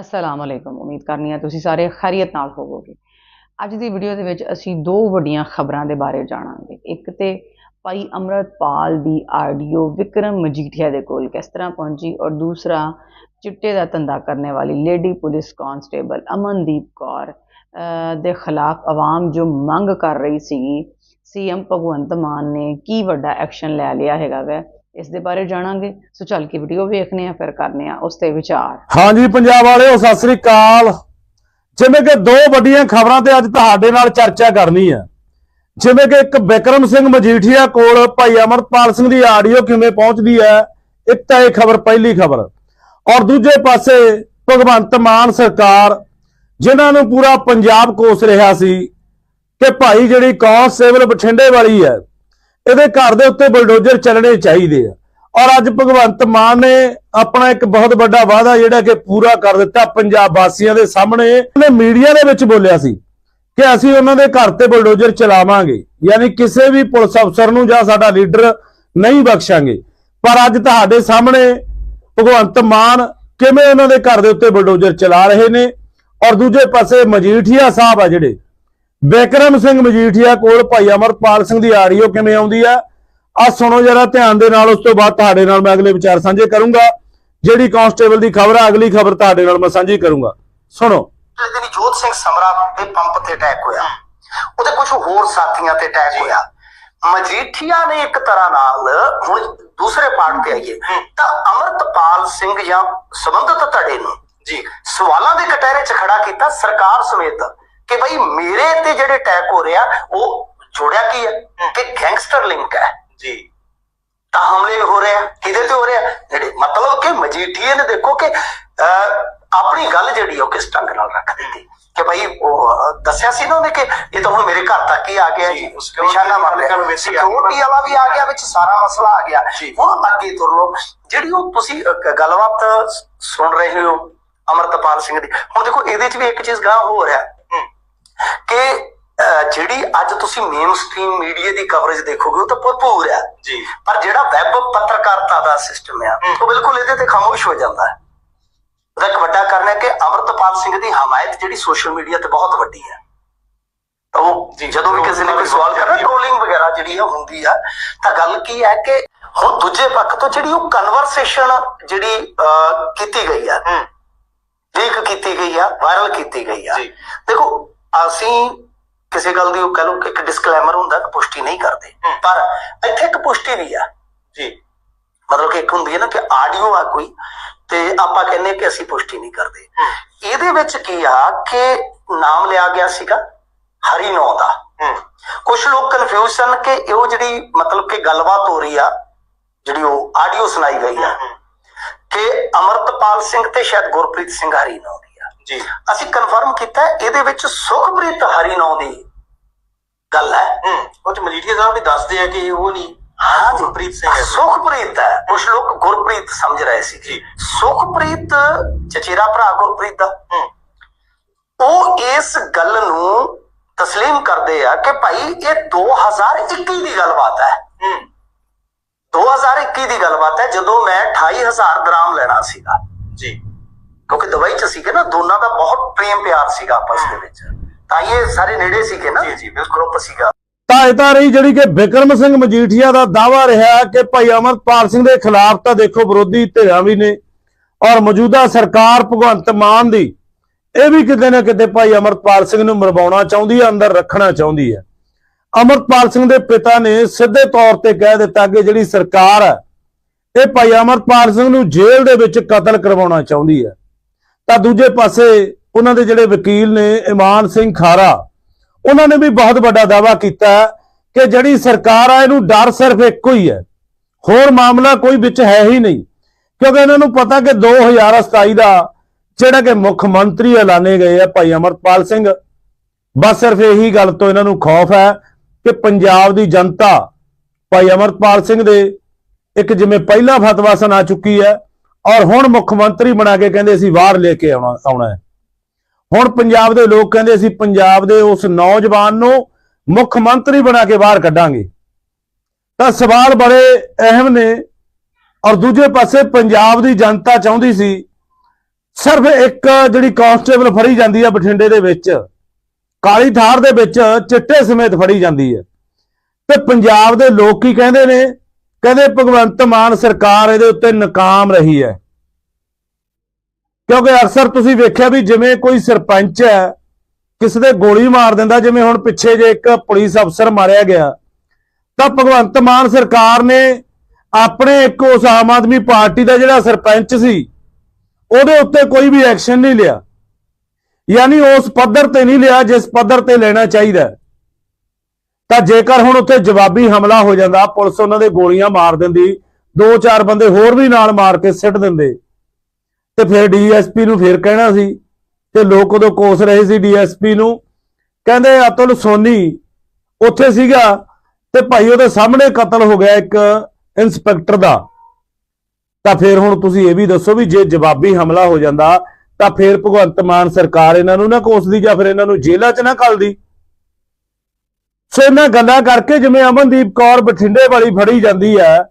ਅਸਲਾਮ ਅਲੈਕੁਮ ਉਮੀਦ ਕਰਨੀ ਆ ਤੁਸੀਂ ਸਾਰੇ ਖੈਰੀਅਤ ਨਾਲ ਹੋਵੋਗੇ ਅੱਜ ਦੀ ਵੀਡੀਓ ਦੇ ਵਿੱਚ ਅਸੀਂ ਦੋ ਵੱਡੀਆਂ ਖਬਰਾਂ ਦੇ ਬਾਰੇ ਜਾਣਾਂਗੇ ਇੱਕ ਤੇ ਭਾਈ ਅਮਰਤਪਾਲ ਦੀ ਆਡੀਓ ਵਿਕਰਮ ਮਜੀਠੀਆ ਦੇ ਕੋਲ ਕਿਸ ਤਰ੍ਹਾਂ ਪਹੁੰਚੀ ਔਰ ਦੂਸਰਾ ਚਿੱਟੇ ਦਾ ਧੰਦਾ ਕਰਨੇ ਵਾਲੀ lady police constable Amandeep Kaur ਦੇ ਖਿਲਾਫ ਆਵਾਮ ਜੋ ਮੰਗ ਕਰ ਰਹੀ ਸੀਗੀ ਸੀਐਮ ਭਗਵੰਤ ਮਾਨ ਨੇ ਕੀ ਵੱਡਾ ਐਕਸ਼ਨ ਲੈ ਲਿਆ ਹੈਗਾ ਵੈ ਇਸ ਦੇ ਬਾਰੇ ਜਾਣਾਂਗੇ। ਸੋ ਚੱਲ ਕੇ ਵੀਡੀਓ ਵੇਖਨੇ ਆ ਫਿਰ ਕਰਨੇ ਆ ਉਸ ਤੇ ਵਿਚਾਰ। ਹਾਂਜੀ ਪੰਜਾਬ ਵਾਲਿਓ, ਸਤਿ ਸ੍ਰੀ ਅਕਾਲ। ਜਿਵੇਂ ਕਿ ਦੋ ਵੱਡੀਆਂ ਖਬਰਾਂ ਤੇ ਅੱਜ ਤੁਹਾਡੇ ਨਾਲ ਚਰਚਾ ਕਰਨੀ ਹੈ। ਜਿਵੇਂ ਕਿ ਇੱਕ ਵਿਕਰਮ ਸਿੰਘ ਮਜੀਠੀਆ ਕੋਲ ਭਾਈ ਅਮਰਪਾਲ ਸਿੰਘ ਦੀ ਆਡੀਓ ਕਿਵੇਂ ਪਹੁੰਚਦੀ ਹੈ, ਇੱਕ ਤਾਂ ਇਹ ਖਬਰ, ਪਹਿਲੀ ਖਬਰ। ਔਰ ਦੂਜੇ ਪਾਸੇ ਭਗਵੰਤ ਮਾਨ ਸਰਕਾਰ, ਜਿਨ੍ਹਾਂ ਨੂੰ ਪੂਰਾ ਪੰਜਾਬ ਕੋਸ ਰਿਹਾ ਸੀ, ਕਿ ਭਾਈ ਜਿਹੜੀ ਕਾਂਸਟੇਬਲ ਬਠਿੰਡੇ ਵਾਲੀ ਹੈ ਇਹਦੇ ਘਰ ਦੇ ਉੱਤੇ ਬਲਡੋਜ਼ਰ ਚੱਲਣੇ ਚਾਹੀਦੇ ਆ। ਔਰ ਅੱਜ ਭਗਵੰਤ ਮਾਨ ਨੇ ਆਪਣਾ ਇੱਕ ਬਹੁਤ ਵੱਡਾ ਵਾਅਦਾ ਜਿਹੜਾ ਕਿ ਪੂਰਾ ਕਰ ਦਿੱਤਾ ਪੰਜਾਬ ਵਾਸੀਆਂ ਦੇ ਸਾਹਮਣੇ। ਉਹਨੇ ਮੀਡੀਆ ਦੇ ਵਿੱਚ ਬੋਲਿਆ ਸੀ ਕਿ ਅਸੀਂ ਉਹਨਾਂ ਦੇ ਘਰ ਤੇ ਬਲਡੋਜ਼ਰ ਚਲਾਵਾਂਗੇ। ਯਾਨੀ ਕਿਸੇ ਵੀ ਪੁਲਿਸ ਅਫਸਰ ਨੂੰ ਜਾਂ ਸਾਡਾ ਲੀਡਰ ਨਹੀਂ ਬਖਸ਼ਾਂਗੇ। ਪਰ ਅੱਜ ਤੁਹਾਡੇ ਸਾਹਮਣੇ ਭਗਵੰਤ ਮਾਨ ਕਿਵੇਂ ਉਹਨਾਂ ਦੇ ਘਰ ਦੇ ਉੱਤੇ ਬਲਡੋਜ਼ਰ ਚਲਾ ਰਹੇ ਨੇ। ਔਰ ਦੂਜੇ ਪਾਸੇ ਮਜੀਠੀਆ ਸਾਹਿਬ ਆ ਜਿਹੜੇ ਬਿਕਰਮ ਸਿੰਘ ਮਜੀਠੀਆ ਕੋਲ ਭਾਈ ਅਮਰਪਾਲ ਸਿੰਘ ਦੀ ਆਡੀਓ ਕਿਵੇਂ ਆਉਂਦੀ ਆ? ਆ ਸੁਣੋ ਜਰਾ ਧਿਆਨ ਦੇ ਨਾਲ ਉਸ ਤੋਂ ਬਾਅਦ ਤੁਹਾਡੇ ਨਾਲ ਮੈਂ ਅਗਲੇ ਵਿਚਾਰ ਸਾਂਝੇ ਕਰੂੰਗਾ। ਜਿਹੜੀ ਕਾਂਸਟੇਬਲ ਦੀ ਖਬਰ ਆ ਅਗਲੀ ਖਬਰ ਤੁਹਾਡੇ ਨਾਲ ਮੈਂ ਸਾਂਝੀ ਕਰੂੰਗਾ। ਸੁਣੋ। ਦਿਨੀ ਜੋਤ ਸਿੰਘ ਸਮਰਾ ਦੇ ਪੰਪ ਤੇ ਅਟੈਕ ਹੋਇਆ ਉਹਦੇ ਕੁਝ ਹੋਰ ਸਾਥੀਆਂ ਤੇ ਅਟੈਕ ਹੋਇਆ। ਮਜੀਠੀਆ ਨੇ ਇੱਕ ਤਰ੍ਹਾਂ ਨਾਲ ਹੁਣ ਦੂਸਰੇ ਪਾਰਟ ਤੇ ਆਈਏ। ਤਾਂ ਅਮਰਤਪਾਲ ਸਿੰਘ ਜਾਂ ਸੰਬੰਧਿਤ ਧੜੇ ਨੂੰ ਜੀ। ਸਵਾਲਾਂ ਦੇ ਕਟਹਿਰੇ 'ਚ ਖੜਾ ਕੀਤਾ ਸਰਕਾਰ ਸਮੇਤ। ਕਿ ਭਾਈ ਮੇਰੇ ਤੇ ਜਿਹੜੇ ਅਟੈਕ ਹੋ ਰਿਹਾ ਉਹ ਜੋੜਿਆ ਕੀ ਹੈ। ਕਿ ਗੈਂਗਸਟਰ ਲਿੰਕ ਹੈ। ਜੀ। ਤਾਂ ਹਮਲੇ ਹੋ ਰਹੇ ਕਿਹਦੇ ਤੇ ਹੋ ਰਹੇ ਜਿਹੜੇ ਮਤਲਬ ਕਿ ਮਜੀਠੀਏ ਨੇ ਦੇਖੋ ਕਿ ਆਪਣੀ ਗੱਲ ਜਿਹੜੀ ਉਹ ਕਿਸ ਢੰਗ ਨਾਲ ਰੱਖ ਦਿੱਤੀ? ਕਿ ਭਾਈ ਉਹ ਦੱਸਿਆ ਸੀ ਨਾ ਉਹਨੇ ਕਿ ਇਹ ਤਾਂ ਹੁਣ ਮੇਰੇ ਘਰ ਤੱਕ ਹੀ ਆ ਗਿਆ ਜੀ। ਨਿਸ਼ਾਨਾ ਮਾਰ ਲਿਆ। ਸਿਕਿਉਰਿਟੀ ਵਾਲਾ ਵੀ ਆ ਗਿਆ ਵਿੱਚ ਸਾਰਾ ਮਸਲਾ ਆ ਗਿਆ। ਹੁਣ ਅੱਗੇ ਤੁਰ ਲਓ। ਜਿਹੜੀ ਉਹ ਤੁਸੀਂ ਗੱਲਬਾਤ ਸੁਣ ਰਹੇ ਹੋ ਅਮਰਤਪਾਲ ਸਿੰਘ ਦੀ। ਹੁਣ ਦੇਖੋ ਇਹਦੇ 'ਚ ਵੀ ਇੱਕ ਚੀਜ਼ ਗਾਂ ਹੋ। ਰਿਹਾ ਕਿ ਜਿਹੜੀ ਅੱਜ ਤੁਸੀਂ ਮੇਨ ਸਟ੍ਰੀਮ ਮੀਡੀਆ ਦੀ ਕਵਰੇਜ ਦੇਖੋਗੇ ਉਹ ਤਾਂ ਭਰਪੂਰ ਹੈ। ਜੀ। ਪਰ ਜਿਹੜਾ ਵੈਬ ਪੱਤਰਕਾਰਤਾ ਦਾ ਸਿਸਟਮ ਆ ਉਹ ਬਿਲਕੁਲ ਇਹਦੇ ਤੇ ਖਾਮੋਸ਼ ਹੋ ਜਾਂਦਾ ਹੈ। ਉਹਦਾ ਇੱਕ ਵੱਡਾ ਕਾਰਨ ਹੈ ਕਿ ਅਮਰਤਪਾਲ ਸਿੰਘ ਦੀ ਹਮਾਇਤ ਜਿਹੜੀ ਸੋਸ਼ਲ ਮੀਡੀਆ ਤੇ ਬਹੁਤ ਵੱਡੀ ਹੈ। ਤਾਂ ਉਹ ਜਦੋਂ ਵੀ ਕਿਸੇ ਨੇ ਕੋਈ ਸਵਾਲ ਕਰਨਾ ਟ੍ਰੋਲਿੰਗ ਵਗੈਰਾ ਜਿਹੜੀ ਆ ਹੁੰਦੀ ਆ ਤਾਂ ਗੱਲ ਕੀ ਹੈ ਕਿ ਹੁਣ ਦੂਜੇ ਪੱਖ ਤੋਂ ਜਿਹੜੀ ਉਹ ਕਨਵਰਸੇਸ਼ਨ ਜਿਹੜੀ ਕੀਤੀ ਗਈ ਆ ਲੀਕ ਕੀਤੀ ਗਈ ਆ ਵਾਇਰਲ ਕੀਤੀ ਗਈ ਆ। ਦੇਖੋ ਅਸੀਂ ਕਿਸੇ ਗੱਲ ਦੀ ਉਹ ਕਹ ਲਓ ਕਿ ਇੱਕ ਡਿਸਕਲੇਮਰ ਹੁੰਦਾ ਕਿ ਪੁਸ਼ਟੀ ਨਹੀਂ ਕਰਦੇ। ਪਰ ਇੱਥੇ ਇੱਕ ਪੁਸ਼ਟੀ ਵੀ ਆ। ਜੀ। ਮਤਲਬ ਕਿ ਇੱਕ ਹੁੰਦੀ ਹੈ ਨਾ ਕਿ ਆਡੀਓ ਆ ਕੋਈ ਤੇ ਆਪਾਂ ਕਹਿੰਦੇ ਕਿ ਅਸੀਂ ਪੁਸ਼ਟੀ ਨਹੀਂ ਕਰਦੇ। ਇਹਦੇ ਵਿੱਚ ਕੀ ਆ ਕਿ ਨਾਮ ਲਿਆ ਗਿਆ ਸੀਗਾ ਹਰੀ ਨੌ ਦਾ। ਕੁਝ ਲੋਕ ਕਨਫਿਊਜ਼ ਸਨ ਕਿ ਇਹ ਉਹ ਜਿਹੜੀ ਮਤਲਬ ਕਿ ਗੱਲਬਾਤ ਹੋ ਰਹੀ ਆ ਜਿਹੜੀ ਉਹ ਆਡੀਓ ਸੁਣਾਈ ਗਈ ਆ ਕਿ ਅਮਰਤਪਾਲ ਸਿੰਘ ਤੇ ਸ਼ਾਇਦ ਗੁਰਪ੍ਰੀਤ ਸਿੰਘ ਹਰੀ ਨੌ ਦੀ। ਜੀ। ਅਸੀਂ ਕਨਫਰਮ ਕੀਤਾ ਇਹਦੇ ਵਿੱਚ ਸੁਖਪ੍ਰੀਤ ਹਰੀ ਨੌ ਦੀ ਗੱਲ ਹੈ। ਉਹ ਤੇ ਮਜੀਠੀਆ ਸਾਹਿਬ ਵੀ ਦੱਸਦੇ ਆ ਕਿ ਉਹ ਨਹੀਂ। ਹਾਂ ਗੁਰਪ੍ਰੀਤ ਸਿੰਘ ਹੈ। ਸੁਖਪ੍ਰੀਤ ਹੈ। ਕੁਝ ਲੋਕ ਗੁਰਪ੍ਰੀਤ ਸਮਝ ਰਹੇ ਸੀ। ਜੀ। ਸੁਖਪ੍ਰੀਤ ਚਚੇਰਾ ਭਰਾ ਗੁਰਪ੍ਰੀਤ ਦਾ। ਉਹ ਇਸ ਗੱਲ ਨੂੰ ਤਸਲੀਮ ਕਰਦੇ ਆ ਕਿ ਭਾਈ ਇਹ 2021 ਦੀ ਗੱਲਬਾਤ ਹੈ। 2021 ਦੀ ਗੱਲਬਾਤ ਹੈ ਜਦੋਂ ਮੈਂ 28000 ਦਰਾਮ ਲੈਣਾ ਸੀਗਾ। ਜੀ। ਕਿਉਂਕਿ ਦੁਬਈ ਚ ਸੀਗੇ ਨਾ ਦੋਨਾਂ ਦਾ ਬਹੁਤ ਪ੍ਰੇਮ ਪਿਆਰ ਸੀਗਾ ਆਪਸ ਦੇ ਵਿੱਚ। ਤਾਂ ਇਹ ਸਾਰੇ ਨੇੜੇ ਸੀਗੇ ਨਾ। ਜੀ, ਜੀ, ਬਿਲਕੁਲ। ਗਰੁੱਪ ਸੀਗਾ। ਤਾਂ ਇਹ ਤਾਂ ਰਹੀ ਜਿਹੜੀ ਕਿ ਬਿਕਰਮ ਸਿੰਘ ਮਜੀਠੀਆ ਦਾ ਦਾਵਾ ਰਿਹਾ ਕਿ ਭਾਈ ਅਮਰਪਾਲ ਸਿੰਘ ਦੇ ਖਿਲਾਫ ਤਾਂ ਦੇਖੋ ਵਿਰੋਧੀ ਧਿਰਾਂ ਵੀ ਨੇ ਔਰ ਮੌਜੂਦਾ ਸਰਕਾਰ ਭਗਵੰਤ ਮਾਨ ਦੀ ਇਹ ਵੀ ਕਿਤੇ ਨਾ ਕਿਤੇ ਭਾਈ ਅਮਰਪਾਲ ਸਿੰਘ ਨੂੰ ਮਰਵਾਉਣਾ ਚਾਹੁੰਦੀ ਹੈ ਅੰਦਰ ਰੱਖਣਾ ਚਾਹੁੰਦੀ ਹੈ। ਅਮਰਪਾਲ ਸਿੰਘ ਦੇ ਪਿਤਾ ਨੇ ਸਿੱਧੇ ਤੌਰ ਤੇ ਕਹਿ ਦਿੱਤਾ ਕਿ ਜਿਹੜੀ ਸਰਕਾਰ ਹੈ ਇਹ ਭਾਈ ਅਮਰਪਾਲ ਸਿੰਘ ਨੂੰ ਜੇਲ੍ਹ ਦੇ ਵਿੱਚ ਕਤਲ ਕਰਵਾਉਣਾ ਚਾਹੁੰਦੀ ਹੈ। ਤਾਂ ਦੂਜੇ ਪਾਸੇ ਉਹਨਾਂ ਦੇ ਜਿਹੜੇ ਵਕੀਲ ਨੇ, ਇਮਾਨ ਸਿੰਘ ਖਾਰਾ, ਉਹਨਾਂ ਨੇ ਵੀ ਬਹੁਤ ਵੱਡਾ ਦਾਵਾ ਕੀਤਾ ਕਿ ਜਿਹੜੀ ਸਰਕਾਰ ਆ, ਇਹਨੂੰ ਡਰ ਸਿਰਫ ਇੱਕੋ ਹੀ ਹੈ। ਹੋਰ ਮਾਮਲਾ ਕੋਈ ਵਿੱਚ ਹੈ ਹੀ ਨਹੀਂ, ਕਿਉਂਕਿ ਇਹਨਾਂ ਨੂੰ ਪਤਾ ਕਿ 2027 ਦਾ ਜਿਹੜਾ ਕਿ ਮੁੱਖ ਮੰਤਰੀ ਐਲਾਨੇ ਗਏ ਆ ਭਾਈ ਅਮਰਪਾਲ ਸਿੰਘ। ਬਸ ਸਿਰਫ ਇਹੀ ਗੱਲ ਤੋਂ ਇਹਨਾਂ ਨੂੰ ਖੌਫ ਹੈ ਕਿ ਪੰਜਾਬ ਦੀ ਜਨਤਾ ਭਾਈ ਅਮਰਪਾਲ ਸਿੰਘ ਦੇ ਇੱਕ ਜਿਵੇਂ ਪਹਿਲਾ ਫਤਵਾ ਸੁਣਾ ਚੁੱਕੀ ਹੈ ਔਰ ਹੁਣ ਮੁੱਖ ਮੰਤਰੀ ਬਣਾ ਕੇ ਕਹਿੰਦੇ ਅਸੀਂ ਬਾਹਰ ਲੈ ਕੇ ਆਉਣਾ ਆਉਣਾ ਹੈ। ਹੁਣ ਪੰਜਾਬ ਦੇ ਲੋਕ ਕਹਿੰਦੇ ਅਸੀਂ ਪੰਜਾਬ ਦੇ ਉਸ ਨੌਜਵਾਨ ਨੂੰ ਮੁੱਖ ਮੰਤਰੀ ਬਣਾ ਕੇ ਬਾਹਰ ਕੱਢਾਂਗੇ। ਤਾਂ ਸਵਾਲ ਬੜੇ ਅਹਿਮ ਨੇ ਔਰ ਦੂਜੇ ਪਾਸੇ ਪੰਜਾਬ ਦੀ ਜਨਤਾ ਚਾਹੁੰਦੀ ਸੀ, ਸਿਰਫ ਇੱਕ ਜਿਹੜੀ ਕਾਂਸਟੇਬਲ ਫੜੀ ਜਾਂਦੀ ਹੈ ਬਠਿੰਡੇ ਦੇ ਵਿੱਚ, ਕਾਲੀ ਥਾਰ ਦੇ ਵਿੱਚ ਚਿੱਟੇ ਸਮੇਤ ਫੜੀ ਜਾਂਦੀ ਹੈ। ਤੇ ਪੰਜਾਬ ਦੇ ਲੋਕ ਕੀ ਕਹਿੰਦੇ ਨੇ? ਕਹਿੰਦੇ ਭਗਵੰਤ ਮਾਨ ਸਰਕਾਰ ਇਹਦੇ ਉੱਤੇ ਨਾਕਾਮ ਰਹੀ ਹੈ। ਕਿਉਂਕਿ ਅਕਸਰ ਤੁਸੀਂ ਵੇਖਿਆ ਵੀ ਜਿਵੇਂ ਕੋਈ ਸਰਪੰਚ ਹੈ, ਕਿਸੇ ਦੇ ਗੋਲੀ ਮਾਰ ਦਿੰਦਾ, ਜਿਵੇਂ ਹੁਣ ਪਿੱਛੇ ਜੇ ਇੱਕ ਪੁਲਿਸ ਅਫਸਰ ਮਾਰਿਆ ਗਿਆ, ਤਾਂ ਭਗਵੰਤ ਮਾਨ ਸਰਕਾਰ ਨੇ ਆਪਣੇ ਇੱਕ ਉਸ ਆਮ ਆਦਮੀ ਪਾਰਟੀ ਦਾ ਜਿਹੜਾ ਸਰਪੰਚ ਸੀ, ਉਹਦੇ ਉੱਤੇ ਕੋਈ ਵੀ ਐਕਸ਼ਨ ਨਹੀਂ ਲਿਆ। ਯਾਨੀ ਉਸ ਪੱਧਰ ਤੇ ਨਹੀਂ ਲਿਆ ਜਿਸ ਪੱਧਰ ਤੇ ਲੈਣਾ ਚਾਹੀਦਾ। ਤਾਂ ਜੇਕਰ ਹੁਣ ਉੱਥੇ ਜਵਾਬੀ ਹਮਲਾ ਹੋ ਜਾਂਦਾ, ਪੁਲਿਸ ਉਹਨਾਂ ਦੇ ਗੋਲੀਆਂ ਮਾਰ ਦਿੰਦੀ, ਦੋ ਚਾਰ ਬੰਦੇ ਹੋਰ ਵੀ ਨਾਲ ਮਾਰ ਕੇ ਸਿੱਟ ਦਿੰਦੇ। ਤੇ ਫਿਰ ਡੀਐਸਪੀ ਨੂੰ ਫਿਰ ਕਹਿਣਾ ਸੀ, ਤੇ ਲੋਕ ਉਦੋਂ ਕੋਸ ਰਹੇ ਸੀ ਡੀਐਸਪੀ ਨੂੰ। ਕਹਿੰਦੇ, ਅਤੁਲ ਸੋਨੀ ਉੱਥੇ ਸੀਗਾ, ਤੇ ਭਾਈ ਉਹਦੇ ਸਾਹਮਣੇ ਕਤਲ ਹੋ ਗਿਆ ਇੱਕ ਇੰਸਪੈਕਟਰ ਦਾ। ਤਾਂ ਫਿਰ ਹੁਣ ਤੁਸੀਂ ਇਹ ਵੀ ਦੱਸੋ ਵੀ ਜੇ ਜਵਾਬੀ ਹਮਲਾ ਹੋ ਜਾਂਦਾ, ਤਾਂ ਫਿਰ ਭਗਵੰਤ ਮਾਨ ਸਰਕਾਰ ਇਹਨਾਂ ਨੂੰ ਨਾ ਕੋਸਦੀ ਜਾਂ ਫਿਰ ਇਹਨਾਂ ਨੂੰ ਜੇਲ੍ਹਾਂ 'ਚ ਨਾ ਕੱਲਦੀ? ਸੋ ਇਹਨਾਂ ਗੱਲਾਂ ਕਰਕੇ ਜਿਵੇਂ ਅਮਨਦੀਪ ਕੌਰ ਬਠਿੰਡੇ ਵਾਲੀ ਫੜੀ ਜਾਂਦੀ ਹੈ,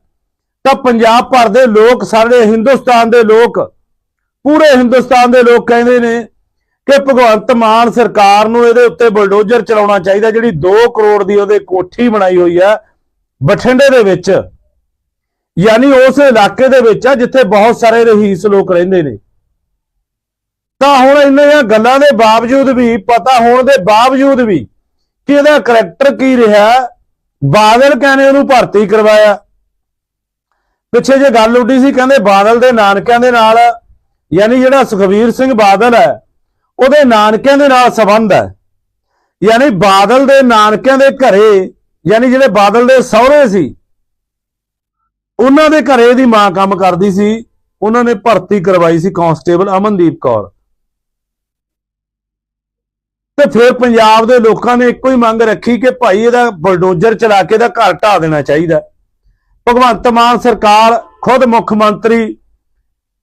ਤਾਂ ਪੰਜਾਬ ਭਰ ਦੇ ਲੋਕ ਸਾਰੇ ਹਿੰਦੁਸਤਾਨ ਦੇ ਲੋਕ, ਪੂਰੇ ਹਿੰਦੁਸਤਾਨ ਦੇ ਲੋਕ ਕਹਿੰਦੇ ਨੇ ਕਿ ਭਗਵੰਤ ਮਾਨ ਸਰਕਾਰ ਨੂੰ ਇਹਦੇ ਉੱਤੇ ਬਲਡੋਜਰ ਚਲਾਉਣਾ ਚਾਹੀਦਾ, ਜਿਹੜੀ 2 ਕਰੋੜ ਦੀ ਉਹਦੇ ਕੋਠੀ ਬਣਾਈ ਹੋਈ ਹੈ ਬਠਿੰਡੇ ਦੇ ਵਿੱਚ। ਯਾਨੀ ਉਸ ਇਲਾਕੇ ਦੇ ਵਿੱਚ ਆ, ਜਿੱਥੇ ਬਹੁਤ ਸਾਰੇ ਰਹੀਸ ਲੋਕ ਰਹਿੰਦੇ ਨੇ। ਤਾਂ ਹੁਣ ਇਹਨਾਂ ਗੱਲਾਂ ਦੇ ਬਾਵਜੂਦ ਵੀ, ਪਤਾ ਹੋਣ ਦੇ ਬਾਵਜੂਦ ਵੀ ਕਿ ਇਹਦਾ ਕਰੈਕਟਰ ਕੀ ਰਿਹਾ? ਬਾਦਲ ਕਹਿੰਦੇ ਉਹਨੂੰ ਭਰਤੀ ਕਰਵਾਇਆ। ਪਿੱਛੇ ਜੇ ਗੱਲ ਉੱਡੀ ਸੀ, ਕਹਿੰਦੇ ਬਾਦਲ ਦੇ ਨਾਨਕਿਆਂ ਦੇ ਨਾਲ, ਯਾਨੀ ਜਿਹੜਾ ਸੁਖਵੀਰ ਸਿੰਘ ਬਾਦਲ ਹੈ, ਉਹਦੇ ਨਾਨਕਿਆਂ ਦੇ ਨਾਲ ਸੰਬੰਧ ਹੈ। ਯਾਨੀ ਬਾਦਲ ਦੇ ਨਾਨਕਿਆਂ ਦੇ ਘਰੇ, ਯਾਨੀ ਜਿਹੜੇ ਬਾਦਲ ਦੇ ਸਹੁਰੇ ਸੀ, ਉਹਨਾਂ ਦੇ ਘਰੇ ਦੀ ਮਾਂ ਕੰਮ ਕਰਦੀ ਸੀ, ਉਹਨਾਂ ਨੇ ਭਰਤੀ ਕਰਵਾਈ ਸੀ ਕਾਂਸਟੇਬਲ ਅਮਨਦੀਪ ਕੌਰ। ਤੇ ਫਿਰ ਪੰਜਾਬ ਦੇ ਲੋਕਾਂ ਨੇ ਇੱਕੋ ਹੀ ਮੰਗ ਰੱਖੀ ਕਿ ਭਾਈ ਇਹਦਾ ਬਲਡੋਜ਼ਰ ਚਲਾ ਕੇ ਇਹਦਾ ਘਰ ਢਾ ਦੇਣਾ ਚਾਹੀਦਾ ਭਗਵੰਤ ਮਾਨ ਸਰਕਾਰ ਖੁਦ ਮੁੱਖ ਮੰਤਰੀ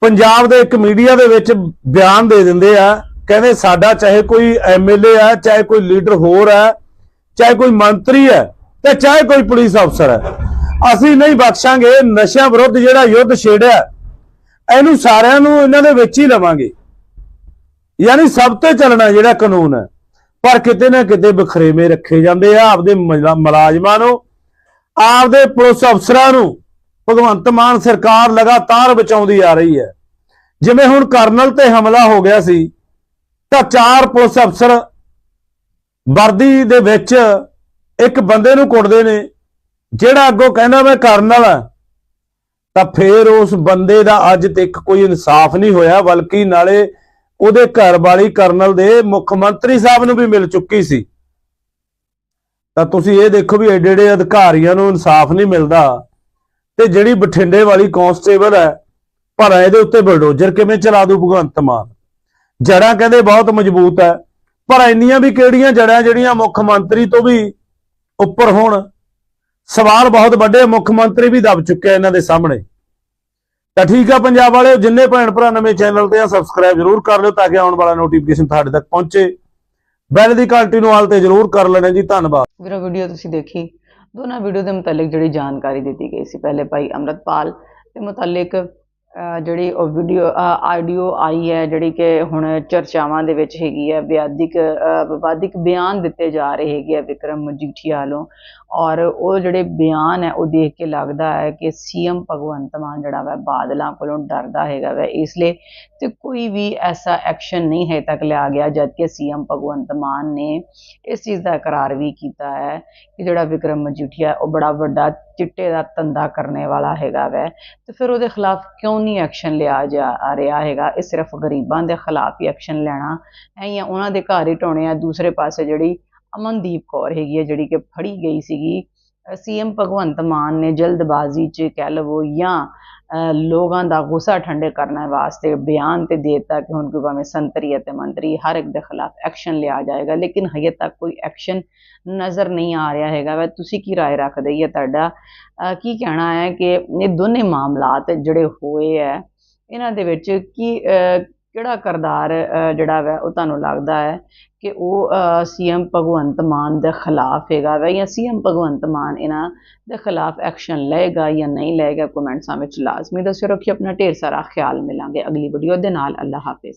ਪੰਜਾਬ ਦੇ ਇੱਕ ਮੀਡੀਆ ਦੇ ਵਿੱਚ ਬਿਆਨ ਦੇ ਦਿੰਦੇ ਆ, ਕਹਿੰਦੇ ਸਾਡਾ ਚਾਹੇ ਕੋਈ ਐਮਐਲਏ ਆ, ਚਾਹੇ ਕੋਈ ਲੀਡਰ ਹੋਰ ਹੈ ਚਾਹੇ ਕੋਈ ਮੰਤਰੀ ਹੈ ਤੇ ਚਾਹੇ ਕੋਈ ਪੁਲਿਸ ਅਫਸਰ ਹੈ ਅਸੀਂ ਨਹੀਂ ਬਖਸ਼ਾਂਗੇ, ਨਸ਼ਿਆਂ ਵਿਰੁੱਧ ਜਿਹੜਾ ਯੁੱਧ ਛੇੜਿਆ, ਇਹਨੂੰ ਸਾਰਿਆਂ ਨੂੰ ਇਹਨਾਂ ਦੇ ਵਿੱਚ ਹੀ ਲਵਾਂਗੇ। ਯਾਨੀ ਸਭ ਤੇ ਚੱਲਣਾ ਜਿਹੜਾ ਕਾਨੂੰਨ ਹੈ ਪਰ ਕਿਤੇ ਨਾ ਕਿਤੇ ਬਖਰੇਵੇਂ ਰੱਖੇ ਜਾਂਦੇ ਆ ਆਪਦੇ ਮੁਲਾ- ਨੂੰ, ਆਪਦੇ ਪੁਲਿਸ ਅਫਸਰਾਂ ਨੂੰ। ਭਗਵੰਤ ਮਾਨ ਸਰਕਾਰ ਲਗਾਤਾਰ ਬਚਾਉਂਦੀ ਆ ਰਹੀ ਹੈ। ਜਿਵੇਂ ਹੁਣ ਕਰਨਲ ਤੇ ਹਮਲਾ ਹੋ ਗਿਆ ਸੀ, ਤਾਂ ਚਾਰ ਪੁਲਿਸ ਅਫਸਰ ਵਰਦੀ ਦੇ ਵਿੱਚ ਇੱਕ ਬੰਦੇ ਨੂੰ ਕੁੱਟਦੇ ਨੇ, ਜਿਹੜਾ ਅੱਗੋਂ ਕਹਿੰਦਾ ਮੈਂ ਕਰਨਲ ਆ। ਤਾਂ ਫੇਰ ਉਸ ਬੰਦੇ ਦਾ ਅੱਜ ਤੱਕ ਕੋਈ ਇਨਸਾਫ ਨਹੀਂ ਹੋਇਆ, ਬਲਕਿ ਨਾਲੇ ਉਹਦੇ ਘਰ ਵਾਲੀ ਕਰਨਲ ਦੇ ਮੁੱਖ ਮੰਤਰੀ ਸਾਹਿਬ ਨੂੰ ਵੀ ਮਿਲ ਚੁੱਕੀ ਸੀ। ਤਾਂ ਤੁਸੀਂ ਇਹ ਦੇਖੋ ਵੀ ਏਡੇ ਏਡੇ ਅਧਿਕਾਰੀਆਂ ਨੂੰ ਇਨਸਾਫ ਨਹੀਂ ਮਿਲਦਾ ਤੇ ਜਿਹੜੀ ਬਠਿੰਡੇ ਵਾਲੀ ਕਾਂਸਟੇਬਲ ਹੈ ਪਰ ਇਹਦੇ ਉੱਤੇ ਬਲਡੋਜ਼ਰ ਕਿਵੇਂ ਚਲਾ ਦੂ ਭਗਵੰਤ ਮਾਨ? ਜੜਾਂ ਕਹਿੰਦੇ ਬਹੁਤ ਮਜ਼ਬੂਤ ਹੈ, ਪਰ ਇੰਨੀਆਂ ਵੀ ਕਿਹੜੀਆਂ ਜੜਾਂ ਜਿਹੜੀਆਂ ਮੁੱਖ ਮੰਤਰੀ ਤੋਂ ਵੀ ਉੱਪਰ ਹੋਣ? ਸਵਾਲ ਬਹੁਤ ਵੱਡੇ ਮੁੱਖ ਮੰਤਰੀ ਵੀ ਦਬ ਚੁੱਕੇ ਇਹਨਾਂ ਦੇ ਸਾਹਮਣੇ। ਤਾਂ ਠੀਕ ਆ ਪੰਜਾਬ ਵਾਲਿਓ, ਜਿੰਨੇ ਭੈਣ ਭਰਾ ਨਵੇਂ ਚੈਨਲ ਤੇ ਆ ਸਬਸਕ੍ਰਾਈਬ ਜਰੂਰ ਕਰ ਲਿਓ ਤਾਂ ਕਿ ਆਉਣ ਵਾਲਾ ਨੋਟੀਫਿਕੇਸ਼ਨ ਤੁਹਾਡੇ ਤੱਕ ਪਹੁੰਚੇ। ਬੈਲ ਦੀ ਘੰਟੀ ਨੂੰ ਆਲ ਤੇ ਜਰੂਰ ਕਰ ਲੈਣਾ ਜੀ, ਧੰਨਵਾਦ। ਵੀਰੋ ਵੀਡੀਓ ਤੁਸੀਂ ਦੇਖੀ? ਦੋਨਾਂ ਵੀਡੀਓ ਦੇ ਮੁਤਲਕ ਜਿਹੜੀ ਜਾਣਕਾਰੀ ਦਿੱਤੀ ਗਈ ਸੀ। ਪਹਿਲੇ ਭਾਈ ਅੰਮ੍ਰਿਤਪਾਲ ਦੇ ਮੁਤਲਕ ਜਿਹੜੀ ਉਹ ਵੀਡੀਓ ਆਡੀਓ ਆਈ ਹੈ, ਜਿਹੜੀ ਕਿ ਹੁਣ ਚਰਚਾਵਾਂ ਦੇ ਵਿੱਚ ਹੈਗੀ ਹੈ ਵਿਵਾਦਿਕ ਵਿਵਾਦਿਕ ਬਿਆਨ ਦਿੱਤੇ ਜਾ ਰਹੇ ਹੈਗੇ ਆ ਵਿਕਰਮ ਮਜੀਠੀਆ ਵੱਲੋਂ। ਔਰ ਉਹ ਜਿਹੜੇ ਬਿਆਨ ਹੈ, ਉਹ ਦੇਖ ਕੇ ਲੱਗਦਾ ਹੈ ਕਿ ਸੀਐਮ ਭਗਵੰਤ ਮਾਨ ਜਿਹੜਾ ਵਾ, ਬਾਦਲਾਂ ਕੋਲੋਂ ਡਰਦਾ ਹੈਗਾ ਵਾ। ਇਸ ਲਈ ਤੇ ਕੋਈ ਵੀ ਐਸਾ ਐਕਸ਼ਨ ਨਹੀਂ ਹੈ ਤੱਕ ਲਿਆ ਗਿਆ ਜਦ ਕਿ ਸੀਐਮ ਭਗਵੰਤ ਮਾਨ ਨੇ ਇਸ ਚੀਜ਼ ਦਾ ਇਕਰਾਰ ਵੀ ਕੀਤਾ ਹੈ ਕਿ ਜਿਹੜਾ ਵਿਕਰਮ ਮਜੀਠੀਆ ਉਹ ਬੜਾ ਵੱਡਾ ਚਿੱਟੇ ਦਾ ਧੰਦਾ ਕਰਨੇ ਵਾਲਾ ਹੈਗਾ ਵੈ। ਤੇ ਫਿਰ ਉਹਦੇ ਖਿਲਾਫ ਕਿਉਂ ਨਹੀਂ ਐਕਸ਼ਨ ਲਿਆ ਜਾ ਆ ਰਿਹਾ ਹੈਗਾ? ਇਹ ਸਿਰਫ ਗਰੀਬਾਂ ਦੇ ਖਿਲਾਫ ਹੀ ਐਕਸ਼ਨ ਲੈਣਾ ਹੈ ਜਾਂ ਉਹਨਾਂ ਦੇ ਘਰ ਹੀ ਢਾਉਣੇ ਆ, ਦੂਸਰੇ ਪਾਸੇ ਜਿਹੜੀ ਅਮਨਦੀਪ ਕੌਰ ਹੈਗੀ ਹੈ ਜਿਹੜੀ ਕਿ ਫੜੀ ਗਈ ਸੀਗੀ ਸੀਐਮ ਭਗਵੰਤ ਮਾਨ ਨੇ ਜਲਦਬਾਜ਼ੀ 'ਚ ਕਹਿ ਲਵੋ ਜਾਂ ਅਹ, ਲੋਕਾਂ ਦਾ ਗੁੱਸਾ ਠੰਡੇ ਕਰਨ ਵਾਸਤੇ ਬਿਆਨ ਤੇ ਦੇ ਦਿੱਤਾ ਕਿ ਹੁਣ ਕੋਈ ਭਾਵੇਂ ਸੰਤਰੀ ਅਤੇ ਮੰਤਰੀ ਹਰ ਇੱਕ ਦੇ ਖਿਲਾਫ ਐਕਸ਼ਨ ਲਿਆ ਜਾਏਗਾ ਲੇਕਿਨ ਹਜੇ ਤੱਕ ਕੋਈ ਐਕਸ਼ਨ ਨਜ਼ਰ ਨਹੀਂ ਆ ਰਿਹਾ ਹੈਗਾ ਵਾ ਤੁਸੀਂ ਕੀ رائے ਰੱਖਦੇ ਹੀ ਹੈ ਤੁਹਾਡਾ ਅਹ, ਕੀ ਕਹਿਣਾ ਹੈ ਕਿ ਇਹ ਦੋਨੇ ਮਾਮਲਾਤ ਜਿਹੜੇ ਹੋਏ ਹੈ ਇਹਨਾਂ ਦੇ ਵਿੱਚ ਕੀ ਅਹ, ਕਿਹੜਾ ਕਰਦਾਰ ਜਿਹੜਾ ਵੈ, ਉਹ ਤੁਹਾਨੂੰ ਲੱਗਦਾ ਹੈ ਕਿ ਉਹ ਸੀਐਮ ਭਗਵੰਤ ਮਾਨ ਦੇ ਖਿਲਾਫ ਹੈਗਾ ਵੈ ਜਾਂ ਸੀਐਮ ਭਗਵੰਤ ਮਾਨ ਇਹਨਾਂ ਦੇ ਖਿਲਾਫ ਐਕਸ਼ਨ ਲਏਗਾ ਜਾਂ ਨਹੀਂ ਲਏਗਾ, ਕਮੈਂਟਸਾਂ ਵਿੱਚ ਲਾਜ਼ਮੀ ਦੱਸਿਓ। ਰੱਖਿਓ, ਆਪਣਾ ਢੇਰ ਸਾਰਾ ਖਿਆਲ ਮਿਲਾਂਗੇ ਅਗਲੀ ਵੀਡੀਓ ਦੇ ਨਾਲ। ਅੱਲਾ ਹਾਫਿਜ਼।